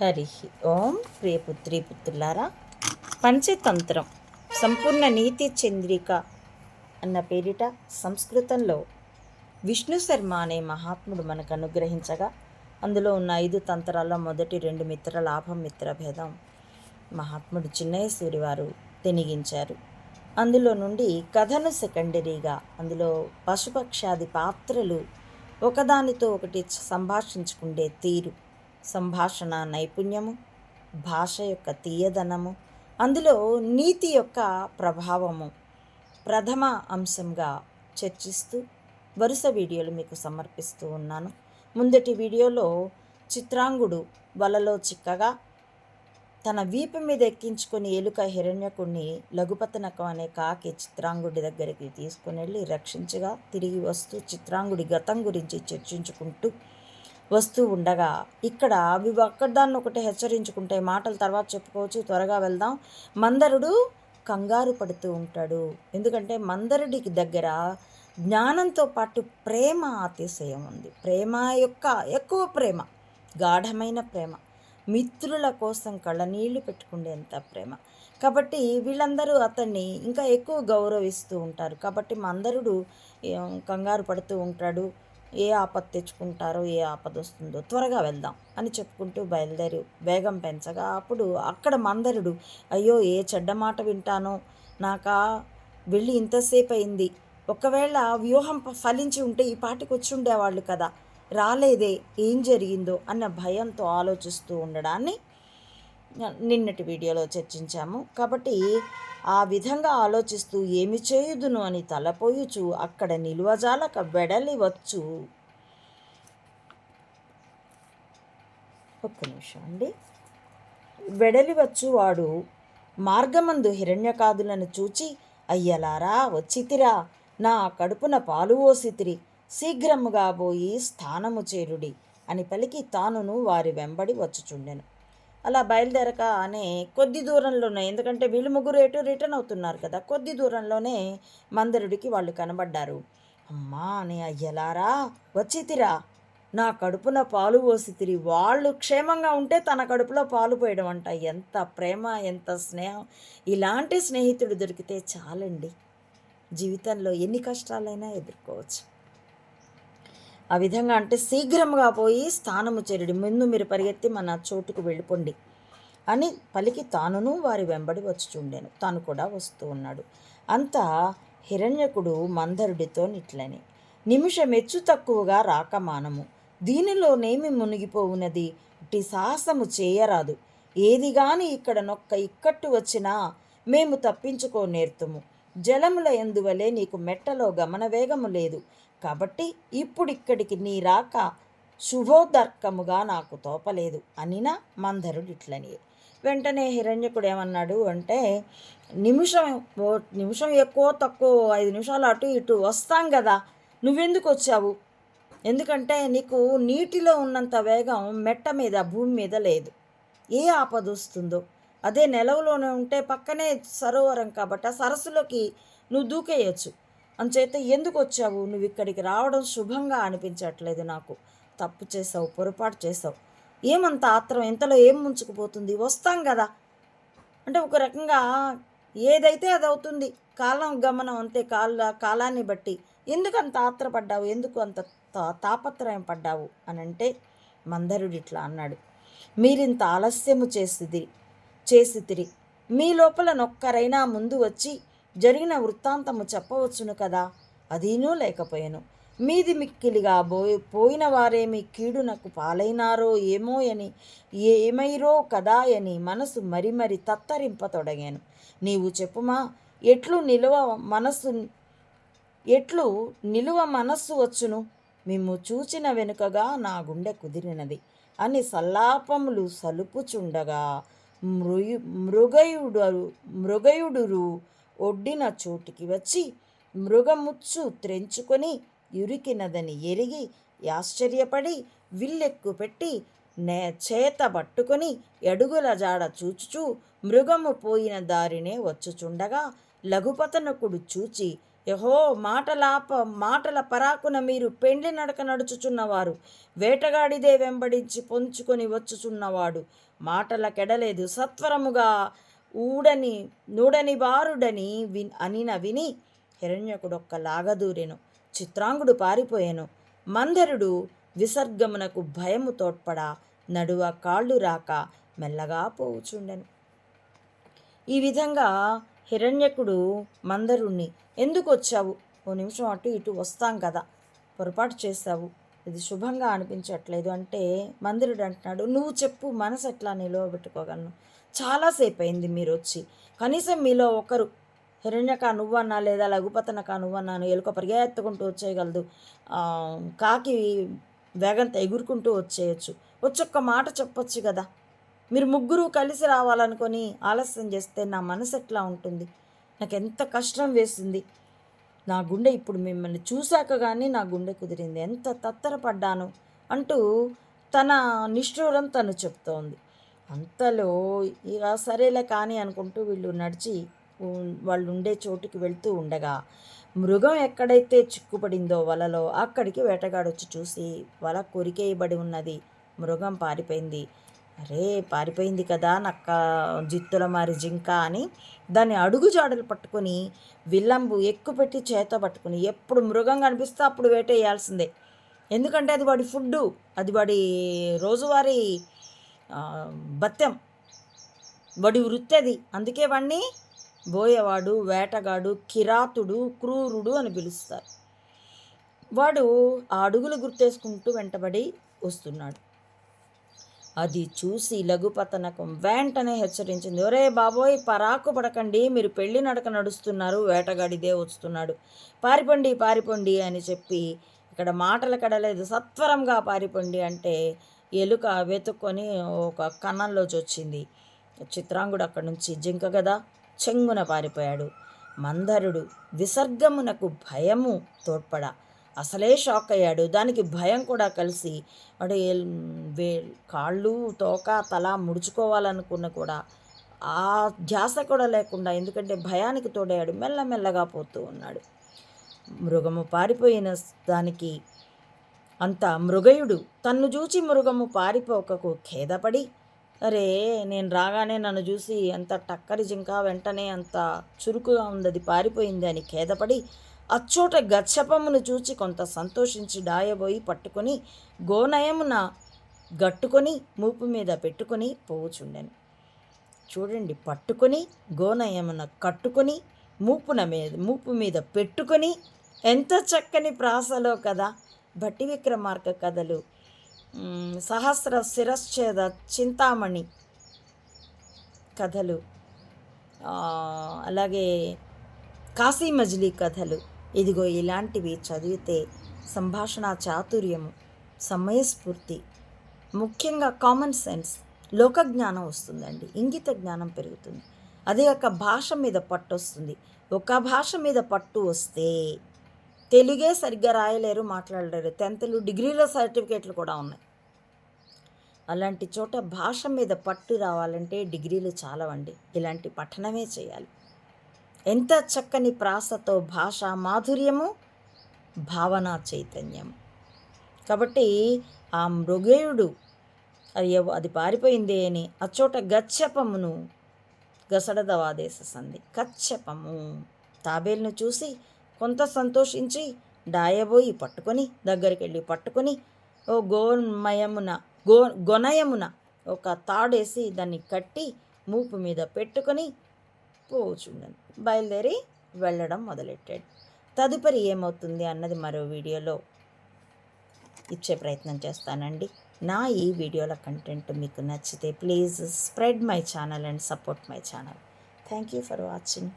హరి ఓం ప్రియపుత్రి పుత్రులారా పంచతంత్రం సంపూర్ణ నీతి చంద్రిక అన్న పేరిట సంస్కృతంలో విష్ణు శర్మ అనే మహాత్ముడు మనకు అనుగ్రహించగా అందులో ఉన్న ఐదు తంత్రాల్లో మొదటి రెండు మిత్ర లాభం మిత్ర భేదం మహాత్ముడు చిన్నయసూరి వారు తెనిగించారు అందులో నుండి కథను సెకండరీగా అందులో పశుపక్షాది పాత్రలు ఒకదానితో ఒకటి సంభాషించుకుండే తీరు సంభాషణ నైపుణ్యము భాష యొక్క తీయదనము అందులో నీతి యొక్క ప్రభావము ప్రథమ అంశంగా చర్చిస్తూ వరుస వీడియోలు మీకు సమర్పిస్తూ ఉన్నాను. ముందటి వీడియోలో చిత్రాంగుడు వలలో చిక్కగా తన వీపు మీద ఎక్కించుకొని ఎలుక హిరణ్యకుణ్ణి లఘుపతనకం అనే కాకి చిత్రాంగుడి దగ్గరికి తీసుకుని వెళ్ళి రక్షించగా తిరిగి వస్తూ చిత్రాంగుడి గతం గురించి చర్చించుకుంటూ వస్తూ ఉండగా ఇక్కడ అవి ఒక్కదాన్ని ఒకటి హెచ్చరించుకుంటే మాటలు తర్వాత చెప్పుకోవచ్చు త్వరగా వెళ్దాం. మందరుడు కంగారు పడుతూ ఉంటాడు. ఎందుకంటే మందరుడికి దగ్గర జ్ఞానంతో పాటు ప్రేమ అతిశయం ఉంది. ప్రేమ యొక్క ఎక్కువ ప్రేమ గాఢమైన ప్రేమ మిత్రుల కోసం కళ్ళనీళ్ళు పెట్టుకునేంత ప్రేమ. కాబట్టి వీళ్ళందరూ అతన్ని ఇంకా ఎక్కువ గౌరవిస్తూ ఉంటారు. కాబట్టి మందరుడు కంగారు పడుతూ ఉంటాడు. ఏ ఆపద తెచ్చుకుంటారో ఏ ఆపద వస్తుందో త్వరగా వెళ్దాం అని చెప్పుకుంటూ బయలుదేరి వేగం పెంచగా అప్పుడు అక్కడ మందరుడు అయ్యో ఏ చెడ్డ మాట వింటానో? నాకా? వెళ్ళి ఇంతసేపు అయింది. ఒకవేళ వ్యూహం ఫలించి ఉంటే ఈ పాటికి వచ్చి ఉండేవాళ్ళు కదా. రాలేదే ఏం జరిగిందో? అన్న భయంతో ఆలోచిస్తూ ఉండడాన్ని నిన్నటి వీడియోలో చర్చించాము. కాబట్టి ఆ విధంగా ఆలోచిస్తూ ఏమి చేయుదును అని తలపోయుచు అక్కడ నిలువజాలక వెడలి వచ్చు ఒక్క నిమిషం అండి. వెడలివచ్చు వాడు. మార్గమందు హిరణ్యకాదులను చూచి అయ్యలారా వచ్చితిరా. నా కడుపున పాలు ఓసితిరి. శీఘ్రముగా పోయి స్థానము చేరుడి అని పలికి తానును వారి వెంబడి వచ్చుచుండెను. అలా బయలుదేరక అనే కొద్ది దూరంలోనే ఎందుకంటే వీళ్ళు ముగ్గురు ఎటు రిటర్న్ అవుతున్నారు కదా కొద్ది దూరంలోనే మందరుడికి వాళ్ళు కనబడ్డారు. అమ్మా అని అయ్యలారా వచ్చితిరా నా కడుపున పాలు పోసితిరి వాళ్ళు క్షేమంగా ఉంటే తన కడుపులో పాలు పోయడం అంట. ఎంత ప్రేమ ఎంత స్నేహం. ఇలాంటి స్నేహితుడు దొరికితే చాలండి. జీవితంలో ఎన్ని కష్టాలైనా ఎదుర్కోవచ్చు. ఆ విధంగా అంటే శీఘ్రంగా పోయి స్థానము చేరుడి. ముందు మీరు పరిగెత్తి మన చోటుకు వెళ్ళిపోండి అని పలికి తానును వారి వెంబడి వచ్చుచుండెను తాను కూడా వస్తూ ఉన్నాడు. అంతా హిరణ్యకుడు మందరుడితో నిట్లని. నిమిషం ఎచ్చు తక్కువగా రాకమానము దీనిలోనేమి మునిగిపోవునది. ఇట్టి సాహసము చేయరాదు. ఏది గాని ఇక్కడ నొక్క ఇక్కట్టు వచ్చినా మేము తప్పించుకో నేర్తుము. జలముల ఎందువలే నీకు మెట్టలో గమన వేగము లేదు. కాబట్టి ఇప్పుడు ఇక్కడికి నీ రాక శుభోదర్కముగా నాకు తోపలేదు. అనిన మందరుడు ఇట్లని వెంటనే హిరణ్యకుడు ఏమన్నాడు అంటే నిమిషం ఓ నిమిషం ఎక్కువ తక్కువ ఐదు నిమిషాలు అటు ఇటు వస్తాం కదా నువ్వెందుకు వచ్చావు? ఎందుకంటే నీకు నీటిలో ఉన్నంత వేగం మెట్ట మీద భూమి మీద లేదు. ఏ ఆపద వస్తుందో? అదే నెలవులోనే ఉంటే పక్కనే సరోవరం కాబట్టి ఆ సరస్సులోకి నువ్వు దూకేయచ్చు. అంచేత ఎందుకు వచ్చావు నువ్వు ఇక్కడికి రావడం శుభంగా అనిపించట్లేదు నాకు. తప్పు చేసావు పొరపాటు చేసావు ఏమంత ఆత్రం? ఇంతలో ఏం ముంచుకుపోతుంది? వస్తాం కదా. అంటే ఒక రకంగా ఏదైతే అది అవుతుంది కాలం గమనం అంతే. కాల కాలాన్ని బట్టి ఎందుకు అంత ఆత్రపడ్డావు? ఎందుకు అంత తా- తాపత్రయం పడ్డావు? అని అంటే మందరుడు ఇట్లా అన్నాడు. మీరింత ఆలస్యము చేసిది చేసితిరి. మీ లోపల నొక్కరైనా ముందు వచ్చి జరిగిన వృత్తాంతము చెప్పవచ్చును కదా అదీనూ లేకపోయాను. మీది మిక్కిలిగా పోయి పోయిన వారేమి కీడునకు పాలైనారో ఏమో అని ఏమైరో కదా అని మనసు మరి మరి తత్తరింపతొడగాను నీవు చెప్పుమా ఎట్లు నిలువ మనస్సు ఎట్లు నిలువ మనస్సు వచ్చును? మిమ్ము చూచిన వెనుకగా నా గుండె కుదిరినది అని సల్లాపములు సలుపుచుండగా మృయు మృగయుడు మృగయుడురు ఒడ్డిన చోటికి వచ్చి మృగముచ్చు త్రెంచుకొని ఇరికినదని ఎరిగి ఆశ్చర్యపడి విల్లెక్కు పెట్టి నే చేత పట్టుకొని ఎడుగుల జాడ చూచుచూ మృగము పోయిన దారినే వచ్చుచుండగా లఘుపతనకుడు చూచి యహో మాటలాప మాటల పరాకున మీరు పెండ్లి నడక నడుచుచున్నవారు వేటగాడిదే వెంబడించి పొంచుకొని వచ్చుచున్నవాడు మాటల కెడలేదు సత్వరముగా ఊడని నూడని బారుడని విన్ అనిన విని హిరణ్యకుడొక్క లాగదూరెను చిత్రాంగుడు పారిపోయెను. మందరుడు విసర్గమునకు భయము తోడ్పడ నడువ కాళ్ళు రాక మెల్లగా పోవుచుండెను. ఈ విధంగా హిరణ్యకుడు మందరుణ్ణి ఎందుకు వచ్చావు ఓ నిమిషం అటు ఇటు వస్తాం కదా పొరపాటు చేస్తావు ఇది శుభంగా అనిపించట్లేదు అంటే మందిరుడు అంటున్నాడు నువ్వు చెప్పు మనసు ఎట్లా నిలవబెట్టుకోగలను? చాలాసేపు అయింది మీరు వచ్చి కనీసం మీలో ఒకరు హిరణ్యక నువ్వన్నా లేదా లఘుపతనక నువ్వన్నాను ఎలుక పరిగెత్తుకుంటూ వచ్చేయగలదు. కాకి వేగంత ఎగురుకుంటూ వచ్చేయచ్చు. వచ్చొక్క మాట చెప్పొచ్చు కదా మీరు ముగ్గురు కలిసి రావాలనుకొని ఆలస్యం చేస్తే నా మనసు ఎట్లా ఉంటుంది? నాకు ఎంత కష్టం వేసింది. నా గుండె ఇప్పుడు మిమ్మల్ని చూశాక కానీ నా గుండె కుదిరింది. ఎంత తత్తరపడ్డాను అంటూ తన నిష్ఠూరం తను చెప్తోంది. అంతలో ఇక సరేలే కానీ అనుకుంటూ వీళ్ళు నడిచి వాళ్ళు ఉండే చోటుకి వెళ్తూ ఉండగా మృగం ఎక్కడైతే చిక్కుపడిందో వలలో అక్కడికి వేటగాడొచ్చి చూసి వల కొరికేయబడి ఉన్నది. మృగం పారిపోయింది. అరే పారిపోయింది కదా నక్క జిత్తుల మారి జింక అని దాన్ని అడుగు జాడలు పట్టుకొని విల్లంబు ఎక్కుపెట్టి చేత పట్టుకుని ఎప్పుడు మృగం కనిపిస్తే అప్పుడు వేటేయాల్సిందే. ఎందుకంటే అది వాడి ఫుడ్డు అది వాడి రోజువారీ బత్యం. వడి వృత్తి అది అందుకే వాడిని బోయవాడు వేటగాడు కిరాతుడు క్రూరుడు అని పిలుస్తారు. వాడు ఆ అడుగులు గుర్తేసుకుంటూ వెంటబడి వస్తున్నాడు. అది చూసి లఘుపతనకం వెంటనే హెచ్చరించింది. ఒరే బాబోయ్ పరాకు పడకండి. మీరు పెళ్ళి నడక నడుస్తున్నారు. వేటగాడిదే వస్తున్నాడు. పారిపోండి పారిపోండి అని చెప్పి ఇక్కడ మాటలు కడలేదు. సత్వరంగా పారిపోండి అంటే ఎలుక వెతుక్కొని ఒక కన్నంలోకి వచ్చింది చిత్రాంగుడు అక్కడి నుంచి జింక గదా చెంగున పారిపోయాడు. మందరుడు విసర్గమునకు భయము తోడ్పడ. అసలే షాక్ అయ్యాడు దానికి భయం కూడా కలిసి వాడు వే కాళ్ళు తోక తల ముడుచుకోవాలనుకున్న కూడా ఆ ధ్యాస కూడా లేకుండా ఎందుకంటే భయానికి తోడయ్యాడు. మెల్లమెల్లగా పోతూ ఉన్నాడు. మృగము పారిపోయిన దానికి అంత మృగయుడు. తన్ను చూచి మృగము పారిపోకకు ఖేదపడి అరే నేను రాగానే నన్ను చూసి అంత టక్కరి జింక వెంటనే అంత చురుకుగా ఉందది పారిపోయింది అని ఖేదపడి అచ్చోట గచ్చపమును చూచి కొంత సంతోషించి డాయబోయి పట్టుకొని గోనయమున గట్టుకొని మూపు మీద పెట్టుకొని పోవుచుండెను. చూడండి పట్టుకొని గోనయమున కట్టుకొని మూపున మీద మూపు మీద పెట్టుకొని ఎంత చక్కని ప్రాసలో కదా! భట్టి విక్రమార్క కథలు సహస్ర శిరశ్చేద చింతామణి కథలు. అలాగే కాశీ మజిలీ కథలు. ఇదిగో ఇలాంటివి చదివితే సంభాషణ చాతుర్యము సమయస్ఫూర్తి ముఖ్యంగా కామన్ సెన్స్ లోకజ్ఞానం వస్తుందండి. ఇంగిత జ్ఞానం పెరుగుతుంది. అదే ఒక భాష మీద పట్టు వస్తుంది ఒక భాష మీద పట్టు వస్తే తెలుగే సరిగ్గా రాయలేరు మాట్లాడలేరు. టెన్త్లు డిగ్రీలో సర్టిఫికేట్లు కూడా ఉన్నాయి. అలాంటి చోట భాష మీద పట్టు రావాలంటే డిగ్రీలు చాలవండి. ఇలాంటి పఠనమే చేయాలి. ఎంత చక్కని ప్రాసతో భాష మాధుర్యము భావన చైతన్యం కాబట్టి ఆ మృగేయుడు అది అది పారిపోయిందే అని అచ్చోట గచ్చపమును గసడదవాదేశ సంధి. కచ్చపము తాబేల్ను చూసి కొంత సంతోషించి డాయబోయి పట్టుకొని దగ్గరికి వెళ్ళి పట్టుకొని ఓ గోమయమున గో గొనయమున ఒక తాడేసి దాన్ని కట్టి మూపు మీద పెట్టుకొని పోచుండను. బయలుదేరి వెళ్ళడం మొదలెట్టాడు. తదుపరి ఏమవుతుంది అన్నది మరో వీడియోలో ఇచ్చే ప్రయత్నం చేస్తానండి. నా ఈ వీడియోల కంటెంట్ మీకు నచ్చితే please spread my channel and support my channel. Thank you for watching.